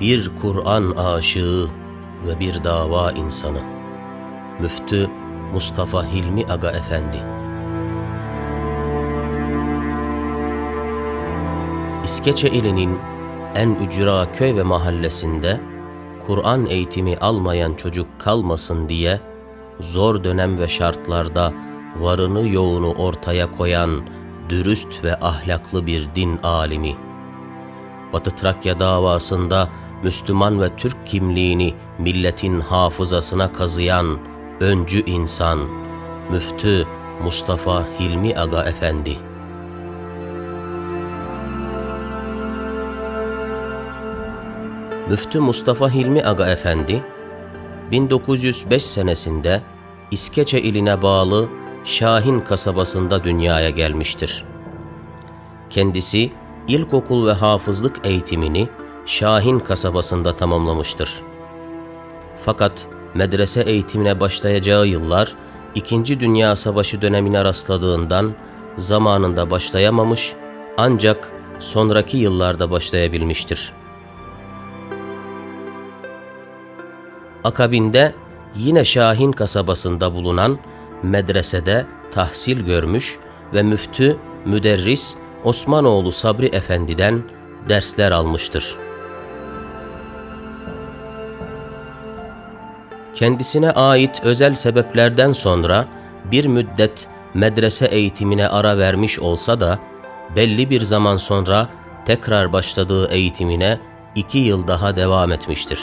bir Kur'an aşığı ve bir dava insanı. Müftü Mustafa Hilmi Aga Efendi. İskeçe ilinin en ücra köy ve mahallesinde Kur'an eğitimi almayan çocuk kalmasın diye zor dönem ve şartlarda varını yoğunu ortaya koyan dürüst ve ahlaklı bir din alimi. Batı Trakya davasında Müslüman ve Türk kimliğini milletin hafızasına kazıyan öncü insan, Müftü Mustafa Hilmi Aga Efendi. Müftü Mustafa Hilmi Aga Efendi, 1905 senesinde İskeçe iline bağlı Şahin kasabasında dünyaya gelmiştir. Kendisi ilkokul ve hafızlık eğitimini Şahin kasabasında tamamlamıştır. Fakat medrese eğitimine başlayacağı yıllar İkinci Dünya Savaşı dönemine rastladığından zamanında başlayamamış ancak sonraki yıllarda başlayabilmiştir. Akabinde yine Şahin kasabasında bulunan medresede tahsil görmüş ve müftü, müderris Osmanoğlu Sabri Efendi'den dersler almıştır. Kendisine ait özel sebeplerden sonra bir müddet medrese eğitimine ara vermiş olsa da belli bir zaman sonra tekrar başladığı eğitimine iki yıl daha devam etmiştir.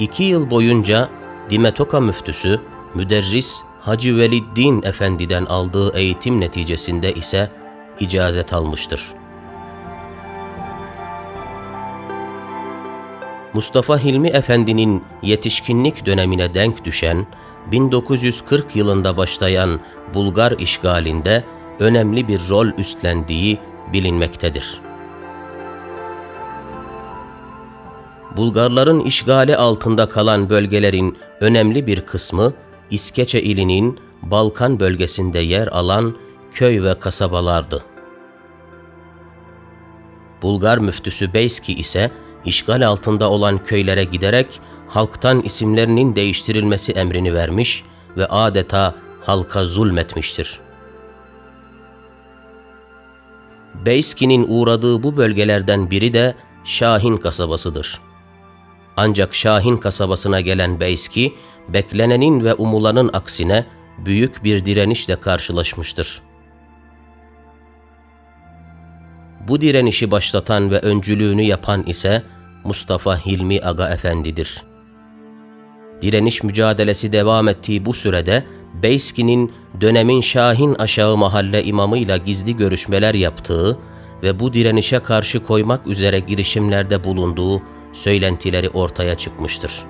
İki yıl boyunca Dimetoka müftüsü, müderris Hacı Veliddin Efendi'den aldığı eğitim neticesinde ise icazet almıştır. Mustafa Hilmi Efendi'nin yetişkinlik dönemine denk düşen 1940 yılında başlayan Bulgar işgalinde önemli bir rol üstlendiği bilinmektedir. Bulgarların işgali altında kalan bölgelerin önemli bir kısmı İskeçe ilinin Balkan bölgesinde yer alan köy ve kasabalardı. Bulgar müftüsü Beyski ise işgal altında olan köylere giderek halktan isimlerinin değiştirilmesi emrini vermiş ve adeta halka zulmetmiştir. Beyski'nin uğradığı bu bölgelerden biri de Şahin kasabasıdır. Ancak Şahin kasabasına gelen Beyski, beklenenin ve umulanın aksine büyük bir direnişle karşılaşmıştır. Bu direnişi başlatan ve öncülüğünü yapan ise Mustafa Hilmi Aga Efendi'dir. Direniş mücadelesi devam ettiği bu sürede Beyski'nin dönemin Şahin aşağı mahalle imamıyla gizli görüşmeler yaptığı ve bu direnişe karşı koymak üzere girişimlerde bulunduğu söylentileri ortaya çıkmıştır.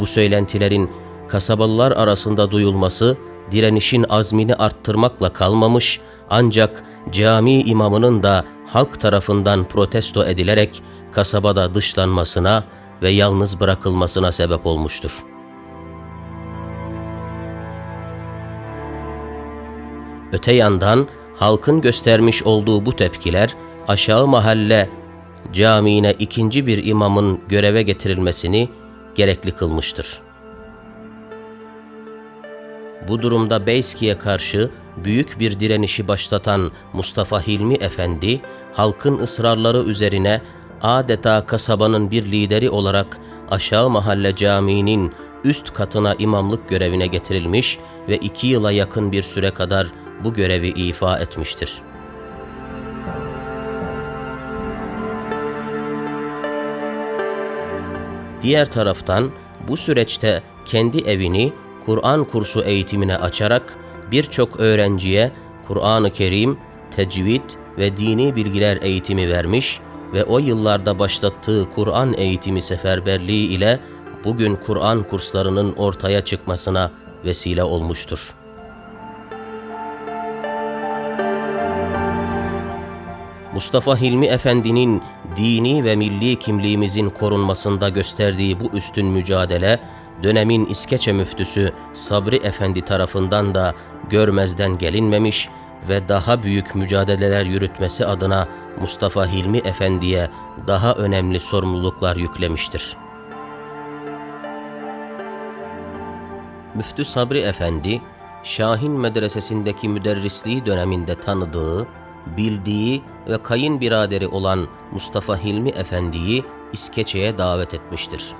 Bu söylentilerin kasabalılar arasında duyulması direnişin azmini arttırmakla kalmamış ancak cami imamının da halk tarafından protesto edilerek kasabada dışlanmasına ve yalnız bırakılmasına sebep olmuştur. Öte yandan halkın göstermiş olduğu bu tepkiler aşağı mahalle camiine ikinci bir imamın göreve getirilmesini gerekli kılmıştır. Bu durumda Beyski'ye karşı büyük bir direnişi başlatan Mustafa Hilmi Efendi, halkın ısrarları üzerine adeta kasabanın bir lideri olarak aşağı mahalle caminin üst katına imamlık görevine getirilmiş ve iki yıla yakın bir süre kadar bu görevi ifa etmiştir. Diğer taraftan bu süreçte kendi evini Kur'an kursu eğitimine açarak birçok öğrenciye Kur'an-ı Kerim, tecvid ve dini bilgiler eğitimi vermiş ve o yıllarda başlattığı Kur'an eğitimi seferberliği ile bugün Kur'an kurslarının ortaya çıkmasına vesile olmuştur. Mustafa Hilmi Efendi'nin dini ve milli kimliğimizin korunmasında gösterdiği bu üstün mücadele, dönemin İskeçe müftüsü Sabri Efendi tarafından da görmezden gelinmemiş, ve daha büyük mücadeleler yürütmesi adına Mustafa Hilmi Efendi'ye daha önemli sorumluluklar yüklemiştir. Müftü Sabri Efendi, Şahin Medresesi'ndeki müderrisliği döneminde tanıdığı, bildiği ve kayınbiraderi olan Mustafa Hilmi Efendi'yi İskeçe'ye davet etmiştir.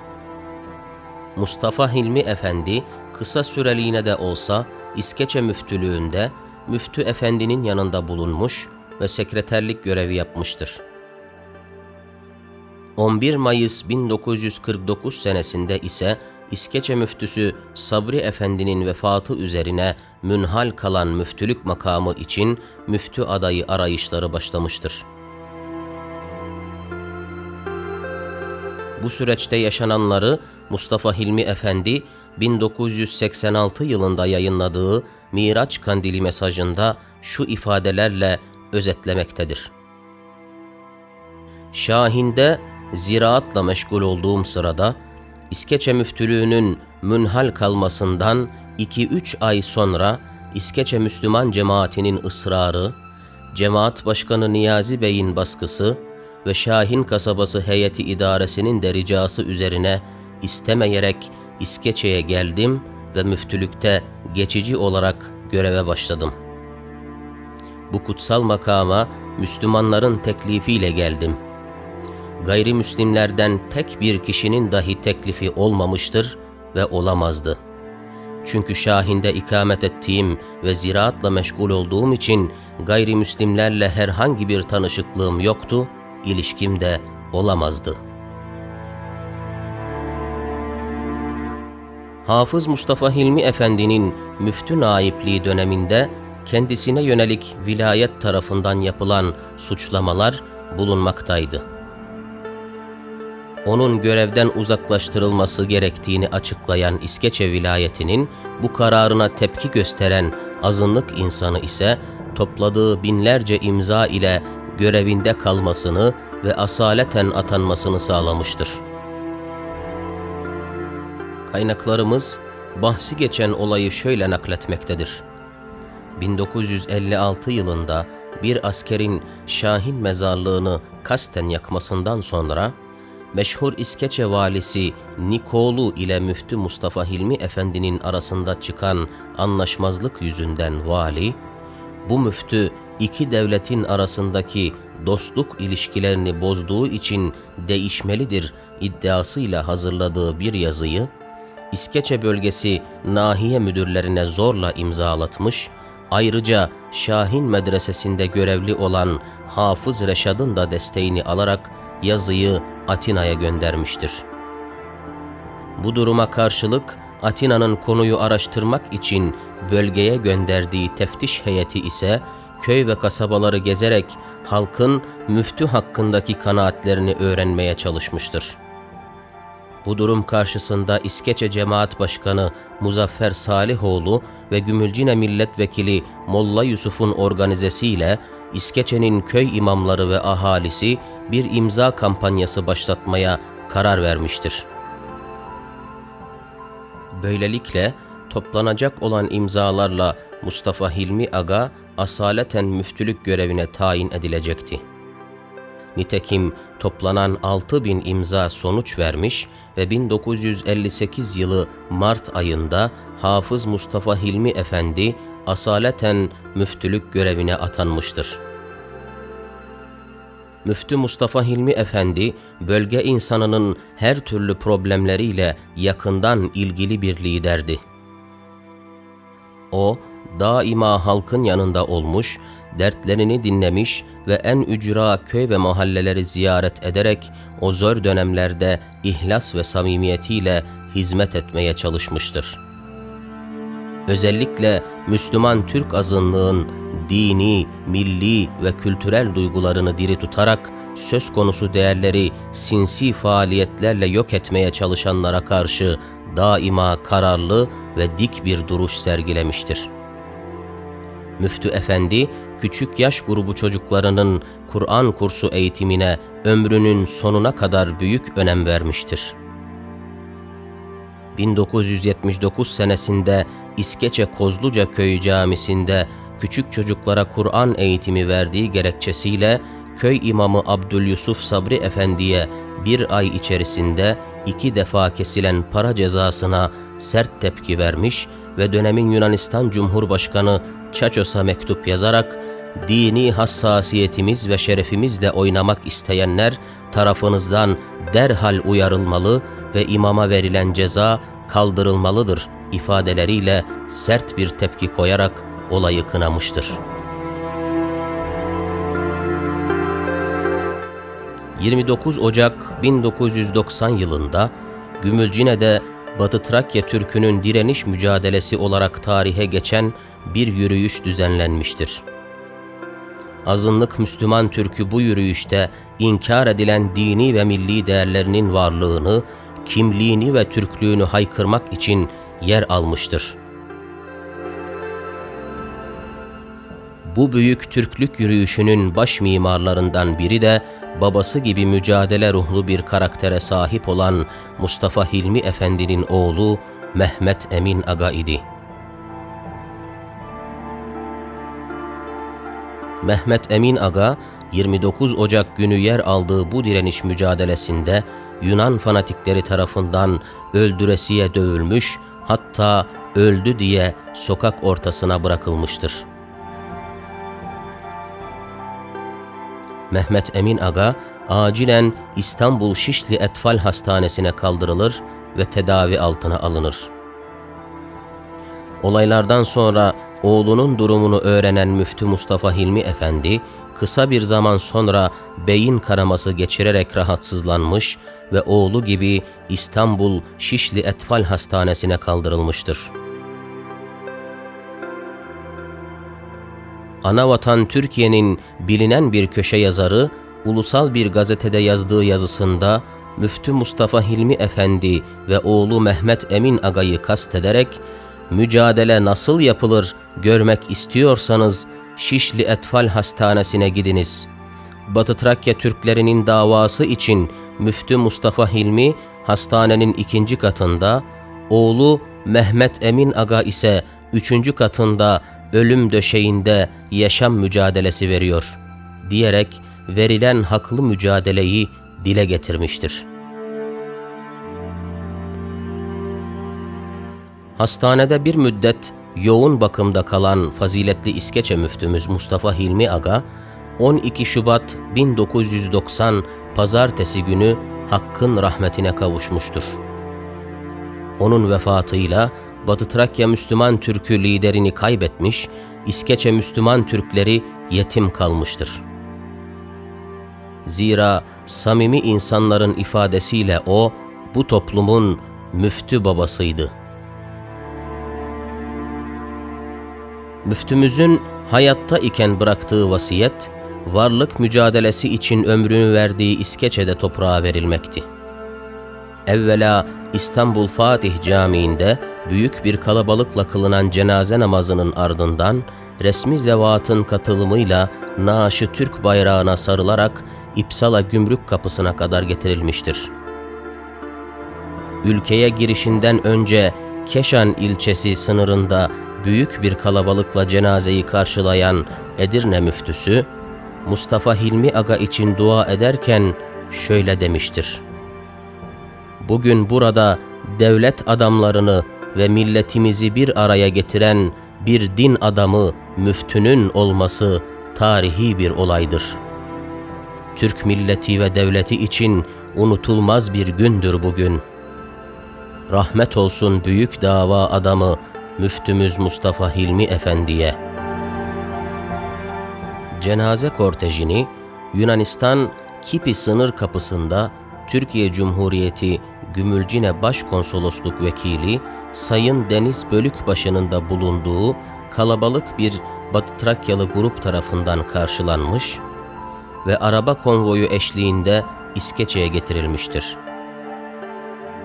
Mustafa Hilmi Efendi kısa süreliğine de olsa İskeçe müftülüğünde müftü efendinin yanında bulunmuş ve sekreterlik görevi yapmıştır. 11 Mayıs 1949 senesinde ise İskeçe müftüsü Sabri Efendi'nin vefatı üzerine münhal kalan müftülük makamı için müftü adayı arayışları başlamıştır. Bu süreçte yaşananları Mustafa Hilmi Efendi 1986 yılında yayınladığı Miraç Kandili mesajında şu ifadelerle özetlemektedir. Şahin'de ziraatla meşgul olduğum sırada İskeçe müftülüğünün münhal kalmasından 2-3 ay sonra İskeçe Müslüman cemaatinin ısrarı, cemaat başkanı Niyazi Bey'in baskısı ve Şahin kasabası heyeti idaresinin de ricası üzerine istemeyerek İskeçe'ye geldim ve müftülükte geçici olarak göreve başladım. Bu kutsal makama Müslümanların teklifiyle geldim. Gayrimüslimlerden tek bir kişinin dahi teklifi olmamıştır ve olamazdı. Çünkü Şahin'de ikamet ettiğim ve ziraatla meşgul olduğum için gayrimüslimlerle herhangi bir tanışıklığım yoktu, ilişkim de olamazdı.'' Hafız Mustafa Hilmi Efendi'nin müftü naipliği döneminde kendisine yönelik vilayet tarafından yapılan suçlamalar bulunmaktaydı. Onun görevden uzaklaştırılması gerektiğini açıklayan İskeçe vilayetinin bu kararına tepki gösteren azınlık insanı ise topladığı binlerce imza ile görevinde kalmasını ve asaleten atanmasını sağlamıştır.'' Kaynaklarımız bahsi geçen olayı şöyle nakletmektedir. 1956 yılında bir askerin Şahin mezarlığını kasten yakmasından sonra meşhur İskeçe valisi Nikolu ile müftü Mustafa Hilmi Efendi'nin arasında çıkan anlaşmazlık yüzünden vali, bu müftü iki devletin arasındaki dostluk ilişkilerini bozduğu için değişmelidir iddiasıyla hazırladığı bir yazıyı İskeçe bölgesi nahiye müdürlerine zorla imzalatmış, ayrıca Şahin Medresesi'nde görevli olan Hafız Reşad'ın da desteğini alarak yazıyı Atina'ya göndermiştir. Bu duruma karşılık Atina'nın konuyu araştırmak için bölgeye gönderdiği teftiş heyeti ise köy ve kasabaları gezerek halkın müftü hakkındaki kanaatlerini öğrenmeye çalışmıştır.'' Bu durum karşısında İskeçe Cemaat Başkanı Muzaffer Salihoğlu ve Gümülcine Milletvekili Molla Yusuf'un organizesiyle İskeçe'nin köy imamları ve ahalisi bir imza kampanyası başlatmaya karar vermiştir. Böylelikle toplanacak olan imzalarla Mustafa Hilmi Aga asaleten müftülük görevine tayin edilecekti. Nitekim toplanan 6 bin imza sonuç vermiş ve 1958 yılı Mart ayında Hafız Mustafa Hilmi Efendi asaleten müftülük görevine atanmıştır. Müftü Mustafa Hilmi Efendi, bölge insanının her türlü problemleriyle yakından ilgili bir liderdi. O, daima halkın yanında olmuş, dertlerini dinlemiş ve en ücra köy ve mahalleleri ziyaret ederek o zor dönemlerde ihlas ve samimiyetiyle hizmet etmeye çalışmıştır. Özellikle Müslüman Türk azınlığın dini, milli ve kültürel duygularını diri tutarak söz konusu değerleri sinsi faaliyetlerle yok etmeye çalışanlara karşı daima kararlı ve dik bir duruş sergilemiştir. Müftü Efendi küçük yaş grubu çocuklarının Kur'an kursu eğitimine ömrünün sonuna kadar büyük önem vermiştir. 1979 senesinde İskeçe Kozluca Köyü Camisi'nde küçük çocuklara Kur'an eğitimi verdiği gerekçesiyle köy imamı Abdülyusuf Sabri Efendi'ye bir ay içerisinde iki defa kesilen para cezasına sert tepki vermiş ve dönemin Yunanistan Cumhurbaşkanı Çaços'a mektup yazarak dini hassasiyetimiz ve şerefimizle oynamak isteyenler tarafınızdan derhal uyarılmalı ve imama verilen ceza kaldırılmalıdır ifadeleriyle sert bir tepki koyarak olayı kınamıştır. 29 Ocak 1990 yılında Gümülcine'de Batı Trakya Türk'ünün direniş mücadelesi olarak tarihe geçen bir yürüyüş düzenlenmiştir. Azınlık Müslüman Türk'ü bu yürüyüşte inkar edilen dini ve milli değerlerinin varlığını, kimliğini ve Türklüğünü haykırmak için yer almıştır. Bu büyük Türklük yürüyüşünün baş mimarlarından biri de babası gibi mücadele ruhlu bir karaktere sahip olan Mustafa Hilmi Efendi'nin oğlu Mehmet Emin Aga idi. Mehmet Emin Aga 29 Ocak günü yer aldığı bu direniş mücadelesinde Yunan fanatikleri tarafından öldüresiye dövülmüş hatta öldü diye sokak ortasına bırakılmıştır. Mehmet Emin Aga acilen İstanbul Şişli Etfal Hastanesi'ne kaldırılır ve tedavi altına alınır. Olaylardan sonra oğlunun durumunu öğrenen Müftü Mustafa Hilmi Efendi, kısa bir zaman sonra beyin kanaması geçirerek rahatsızlanmış ve oğlu gibi İstanbul Şişli Etfal Hastanesi'ne kaldırılmıştır. Anavatan Türkiye'nin bilinen bir köşe yazarı, ulusal bir gazetede yazdığı yazısında Müftü Mustafa Hilmi Efendi ve oğlu Mehmet Emin Aga'yı kastederek, mücadele nasıl yapılır görmek istiyorsanız Şişli Etfal Hastanesi'ne gidiniz. Batı Trakya Türklerinin davası için Müftü Mustafa Hilmi hastanenin ikinci katında, oğlu Mehmet Emin Aga ise üçüncü katında ölüm döşeğinde yaşam mücadelesi veriyor diyerek verilen haklı mücadeleyi dile getirmiştir. Hastanede bir müddet yoğun bakımda kalan faziletli İskeçe müftümüz Mustafa Hilmi Aga, 12 Şubat 1990 Pazartesi günü Hakk'ın rahmetine kavuşmuştur. Onun vefatıyla Batı Trakya Müslüman Türk'ü liderini kaybetmiş, İskeçe Müslüman Türkleri yetim kalmıştır. Zira samimi insanların ifadesiyle o, bu toplumun müftü babasıydı. Müftümüzün hayatta iken bıraktığı vasiyet, varlık mücadelesi için ömrünü verdiği İskeçe'de toprağa verilmekti. Evvela İstanbul Fatih Camii'nde büyük bir kalabalıkla kılınan cenaze namazının ardından resmi zevatın katılımıyla naaşı Türk bayrağına sarılarak İpsala gümrük kapısına kadar getirilmiştir. Ülkeye girişinden önce Keşan ilçesi sınırında büyük bir kalabalıkla cenazeyi karşılayan Edirne müftüsü, Mustafa Hilmi Aga için dua ederken şöyle demiştir. Bugün burada devlet adamlarını ve milletimizi bir araya getiren bir din adamı müftünün olması tarihi bir olaydır. Türk milleti ve devleti için unutulmaz bir gündür bugün. Rahmet olsun büyük dava adamı müftümüz Mustafa Hilmi Efendi'ye. Cenaze kortejini Yunanistan Kipi sınır kapısında Türkiye Cumhuriyeti Gümülcine Başkonsolosluk Vekili Sayın Deniz Bölükbaşı'nın da bulunduğu kalabalık bir Batı Trakyalı grup tarafından karşılanmış ve araba konvoyu eşliğinde İskeçe'ye getirilmiştir.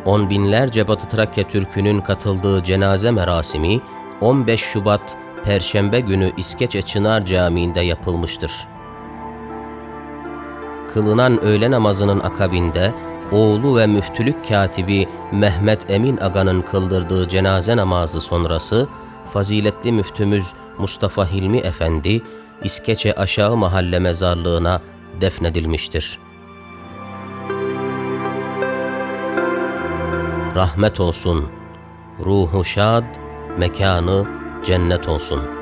On binlerce Batı Trakya Türk'ünün katıldığı cenaze merasimi 15 Şubat Perşembe günü İskeçe Çınar Camii'nde yapılmıştır. Kılınan öğle namazının akabinde oğlu ve müftülük katibi Mehmet Emin Aga'nın kıldırdığı cenaze namazı sonrası faziletli müftümüz Mustafa Hilmi Efendi İskeçe Aşağı Mahalle Mezarlığına defnedilmiştir. Rahmet olsun, ruhu şad, mekanı cennet olsun.''